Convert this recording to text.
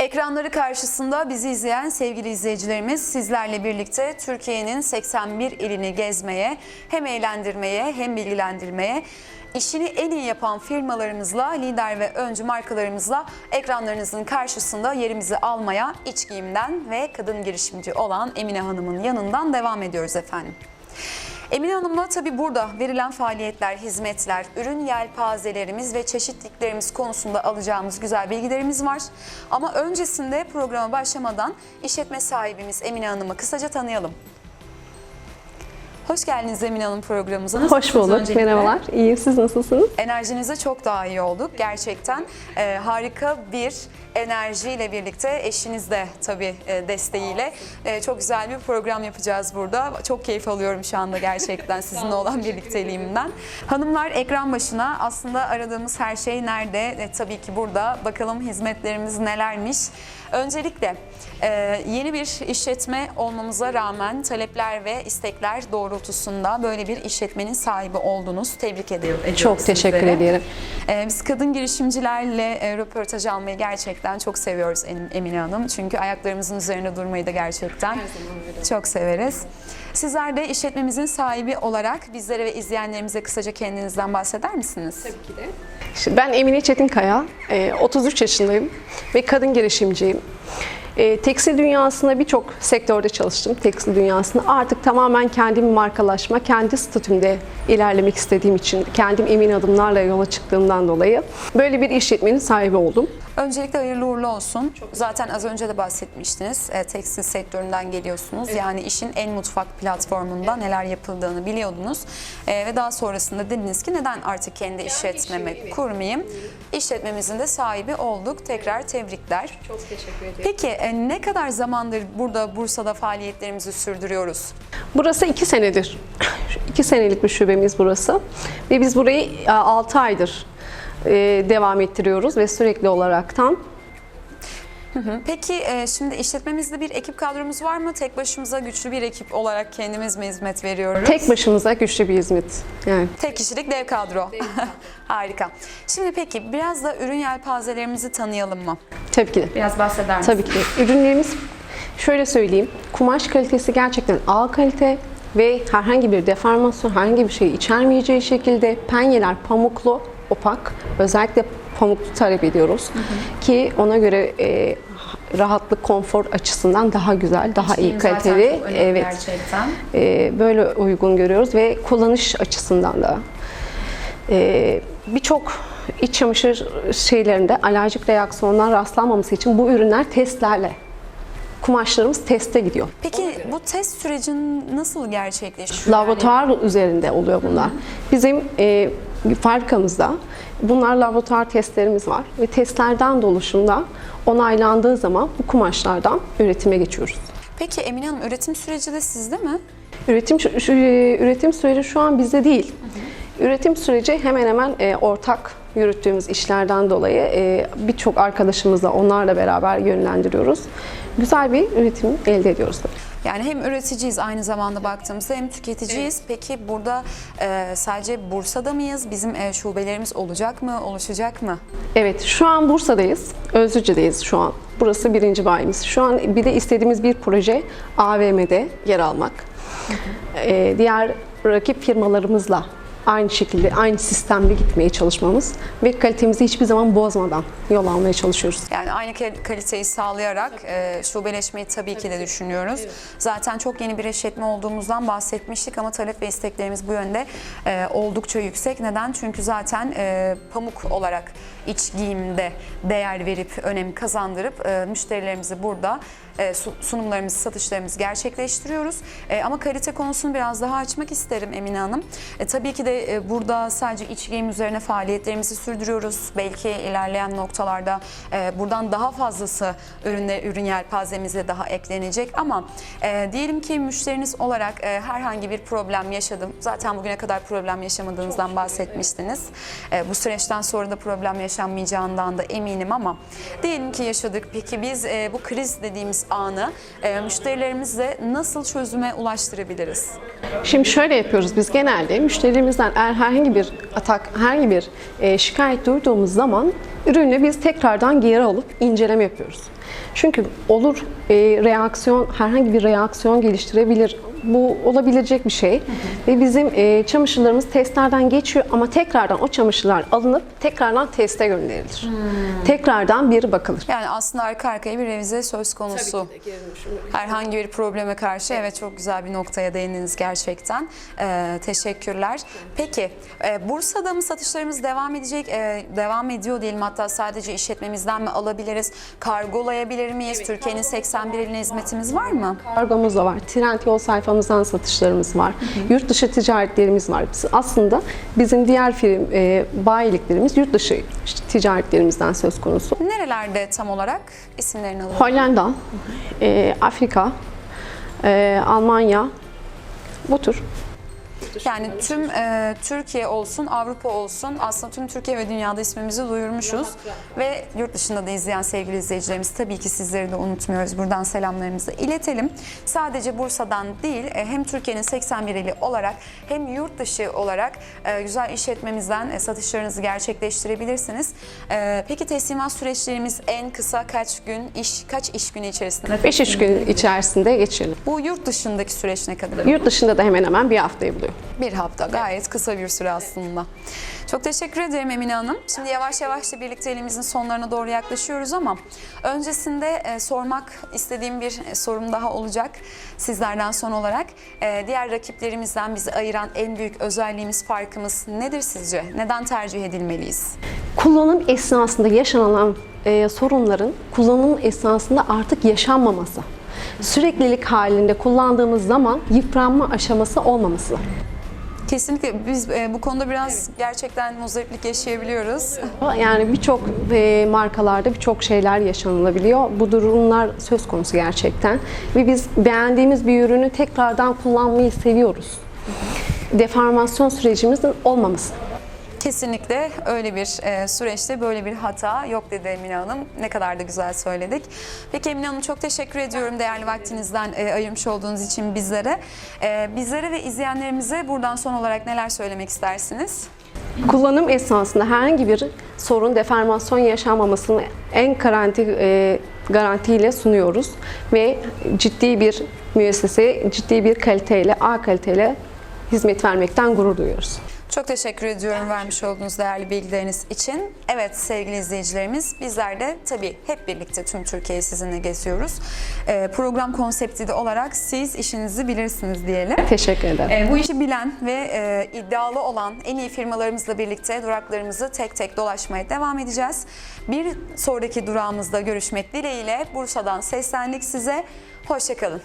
Ekranları karşısında bizi izleyen sevgili izleyicilerimiz sizlerle birlikte Türkiye'nin 81 ilini gezmeye, hem eğlendirmeye hem bilgilendirmeye, işini en iyi yapan firmalarımızla, lider ve öncü markalarımızla ekranlarınızın karşısında yerimizi almaya iç giyimden ve kadın girişimci olan Emine Hanım'ın yanından devam ediyoruz efendim. Emine Hanım'la tabii burada verilen faaliyetler, hizmetler, ürün yelpazelerimiz ve çeşitliliklerimiz konusunda alacağımız güzel bilgilerimiz var. Ama öncesinde programa başlamadan işletme sahibimiz Emine Hanım'ı kısaca tanıyalım. Hoş geldiniz Emine Hanım programımıza. Hoş bulduk. öncelikle? Merhabalar. İyiyim. Siz nasılsınız? Enerjinize çok daha iyi olduk. Gerçekten e, harika bir enerjiyle birlikte eşiniz de tabii e, desteğiyle e, çok güzel bir program yapacağız burada. Çok keyif alıyorum şu anda gerçekten sizinle olan birlikteliğimden. Hanımlar ekran başına aslında aradığımız her şey nerede? E, tabii ki burada. Bakalım hizmetlerimiz nelermiş? Öncelikle e, yeni bir işletme olmamıza rağmen talepler ve istekler doğrultusunda böyle bir işletmenin sahibi oldunuz. Tebrik ediyorum. Çok teşekkür sizlere. ederim. Ee, Biz kadın girişimcilerle e, röportaj almayı gerçekten çok seviyoruz Em- Emine Hanım. Çünkü ayaklarımızın üzerine durmayı da gerçekten çok severiz. Sizler de işletmemizin sahibi olarak bizlere ve izleyenlerimize kısaca kendinizden bahseder misiniz? Şimdi Ben Emine Çetinkaya, e, 33 yaşındayım ve kadın girişimciyim. E, Tekstil dünyasında birçok sektörde çalıştım. Tekstil dünyasında artık tamamen kendim markalaşma, kendi statümde ilerlemek istediğim için, kendim emin adımlarla yola çıktığımdan dolayı böyle bir işletmenin sahibi oldum. Öncelikle hayırlı uğurlu olsun. Zaten az önce de bahsetmiştiniz. E, tekstil sektöründen geliyorsunuz. Yani işin en mutfak platformunda neler yapıldığını biliyordunuz. E, ve daha sonrasında dediniz ki neden artık kendi işletmemi kurmayayım? İşletmemizin de sahibi olduk. Tekrar tebrikler. Çok teşekkür ederim. Peki e, ne kadar zamandır burada Bursa'da faaliyetlerimizi sürdürüyoruz? Burası iki senedir. iki senelik bir şubemiz burası. Ve biz burayı 6 aydır e, devam ettiriyoruz ve sürekli olaraktan Peki e, şimdi işletmemizde bir ekip kadromuz var mı? Tek başımıza güçlü bir ekip olarak kendimiz mi hizmet veriyoruz? tek başımıza güçlü bir hizmet. Yani Tek kişilik dev kadro. Harika. Şimdi peki biraz da ürün yelpazelerimizi tanıyalım mı? tabii ki. Biraz bahseder misin? Tabii ki. Ürünlerimiz şöyle söyleyeyim. Kumaş kalitesi gerçekten A kalite ve herhangi bir deformasyon, herhangi bir şey içermeyeceği şekilde penyeler pamuklu, opak. Özellikle pamuklu talep ediyoruz. Ki ona göre e, rahatlık, konfor açısından daha güzel, daha iyi Zaten kaliteli. Evet. Gerçekten. E, böyle uygun görüyoruz ve kullanış açısından da e, birçok iç çamaşır şeylerinde alerjik reaksiyonlar rastlanmaması için bu ürünler testlerle kumaşlarımız teste gidiyor. Peki bu test sürecin nasıl gerçekleşiyor? Laboratuvar üzerinde oluyor bunlar. Bizim e, fabrikamızda bunlar laboratuvar testlerimiz var ve testlerden de oluşumda onaylandığı zaman bu kumaşlardan üretime geçiyoruz. Peki Emine Hanım üretim süreci de sizde mi? Üretim üretim süreci şu an bizde değil. Üretim süreci hemen hemen e, ortak yürüttüğümüz işlerden dolayı e, birçok arkadaşımızla onlarla beraber yönlendiriyoruz. Güzel bir üretim elde ediyoruz. Yani hem üreticiyiz aynı zamanda baktığımızda hem tüketiciyiz. Peki burada e, sadece Bursa'da mıyız? Bizim e, şubelerimiz olacak mı, oluşacak mı? Evet, şu an Bursa'dayız. Özlüce'deyiz şu an. Burası birinci bayimiz. Şu an bir de istediğimiz bir proje AVM'de yer almak. Ee, diğer rakip firmalarımızla aynı şekilde, aynı sistemde gitmeye çalışmamız ve kalitemizi hiçbir zaman bozmadan yol almaya çalışıyoruz. Yani aynı kal- kaliteyi sağlayarak e, şubeleşmeyi tabii ki de düşünüyoruz. Zaten çok yeni bir işletme olduğumuzdan bahsetmiştik ama talep ve isteklerimiz bu yönde e, oldukça yüksek. Neden? Çünkü zaten e, pamuk olarak iç giyimde değer verip önem kazandırıp e, müşterilerimizi burada e, su- sunumlarımızı, satışlarımızı gerçekleştiriyoruz. E, ama kalite konusunu biraz daha açmak isterim Emine Hanım. E, tabii ki de e, burada sadece iç giyim üzerine faaliyetlerimizi sürdürüyoruz. Belki ilerleyen noktalarda e, buradan daha fazlası ürünler, ürün yelpazemize daha eklenecek. Ama e, diyelim ki müşteriniz olarak e, herhangi bir problem yaşadım. Zaten bugüne kadar problem yaşamadığınızdan bahsetmiştiniz. E, bu süreçten sonra da problem yaşanmayacağından da eminim ama diyelim ki yaşadık. Peki biz e, bu kriz dediğimiz anı e, müşterilerimizle nasıl çözüme ulaştırabiliriz? Şimdi şöyle yapıyoruz biz genelde müşterilerimizden eğer herhangi bir atak, herhangi bir e, şikayet duyduğumuz zaman ürünü biz tekrardan geri alıp inceleme yapıyoruz. Çünkü olur e, reaksiyon, herhangi bir reaksiyon geliştirebilir. Bu olabilecek bir şey. Ve bizim e, çamaşırlarımız testlerden geçiyor ama tekrardan o çamaşırlar alınıp tekrardan teste gönderilir. Tekrardan bir bakılır. Yani aslında arka arkaya bir revize söz konusu. Herhangi bir probleme karşı evet çok güzel bir noktaya değindiniz gerçekten. Ee, teşekkürler. Peki e, Bursa'da mı satışlarımız devam edecek? E, devam ediyor diyelim hatta sadece işletmemizden mi alabiliriz? Kargolayabilir miyiz? Türkiye'nin 81 iline hizmetimiz var mı? Kargomuz da var. Trendyol sayfamızdan satışlarımız var. Yurt dışı ticaretlerimiz var. Biz aslında bizim diğer firm e, bayiliklerimiz yurt dışı işte ticaretlerimizden söz konusu. Nerelerde tam olarak isimlerini alalım? Hollanda, e, Afrika, e, Almanya bu tür. Yani tüm e, Türkiye olsun, Avrupa olsun aslında tüm Türkiye ve dünyada ismimizi duyurmuşuz. Ve yurt dışında da izleyen sevgili izleyicilerimiz tabii ki sizleri de unutmuyoruz. Buradan selamlarımızı iletelim. Sadece Bursa'dan değil e, hem Türkiye'nin 81 ili olarak hem yurt dışı olarak e, güzel işletmemizden e, satışlarınızı gerçekleştirebilirsiniz. E, Peki teslimat süreçlerimiz en kısa kaç gün, iş kaç iş günü içerisinde? 5 iş gün içerisinde geçelim. Bu yurt dışındaki süreç ne kadar? Yurt dışında da hemen hemen bir haftayı buluyor. Bir hafta gayet kısa bir süre aslında. Çok teşekkür ederim Emine Hanım. Şimdi yavaş yavaş da birlikteliğimizin sonlarına doğru yaklaşıyoruz ama öncesinde e, sormak istediğim bir e, sorum daha olacak sizlerden son olarak. E, diğer rakiplerimizden bizi ayıran en büyük özelliğimiz, farkımız nedir sizce? Neden tercih edilmeliyiz? Kullanım esnasında yaşanan e, sorunların kullanım esnasında artık yaşanmaması. Süreklilik halinde kullandığımız zaman yıpranma aşaması olmaması. Kesinlikle biz e, bu konuda biraz gerçekten muzdariplik yaşayabiliyoruz. Yani birçok e, markalarda birçok şeyler yaşanılabiliyor. Bu durumlar söz konusu gerçekten. Ve biz beğendiğimiz bir ürünü tekrardan kullanmayı seviyoruz. Deformasyon sürecimizin olmaması. Kesinlikle öyle bir e, süreçte böyle bir hata yok dedi Emine Hanım. Ne kadar da güzel söyledik. Peki Emine Hanım çok teşekkür ediyorum değerli vaktinizden e, ayırmış olduğunuz için bizlere. E, bizlere ve izleyenlerimize buradan son olarak neler söylemek istersiniz? Kullanım esnasında herhangi bir sorun, deformasyon yaşanmamasını en garanti e, garantiyle sunuyoruz ve ciddi bir müessese, ciddi bir kaliteyle, A kaliteyle hizmet vermekten gurur duyuyoruz. Çok teşekkür ediyorum vermiş olduğunuz değerli bilgileriniz için. Evet sevgili izleyicilerimiz bizler de tabii hep birlikte tüm Türkiye'yi sizinle geziyoruz. E, program konsepti de olarak siz işinizi bilirsiniz diyelim. Teşekkür ederim. E, bu işi bilen ve e, iddialı olan en iyi firmalarımızla birlikte duraklarımızı tek tek dolaşmaya devam edeceğiz. Bir sonraki durağımızda görüşmek dileğiyle Bursa'dan seslendik size. Hoşçakalın.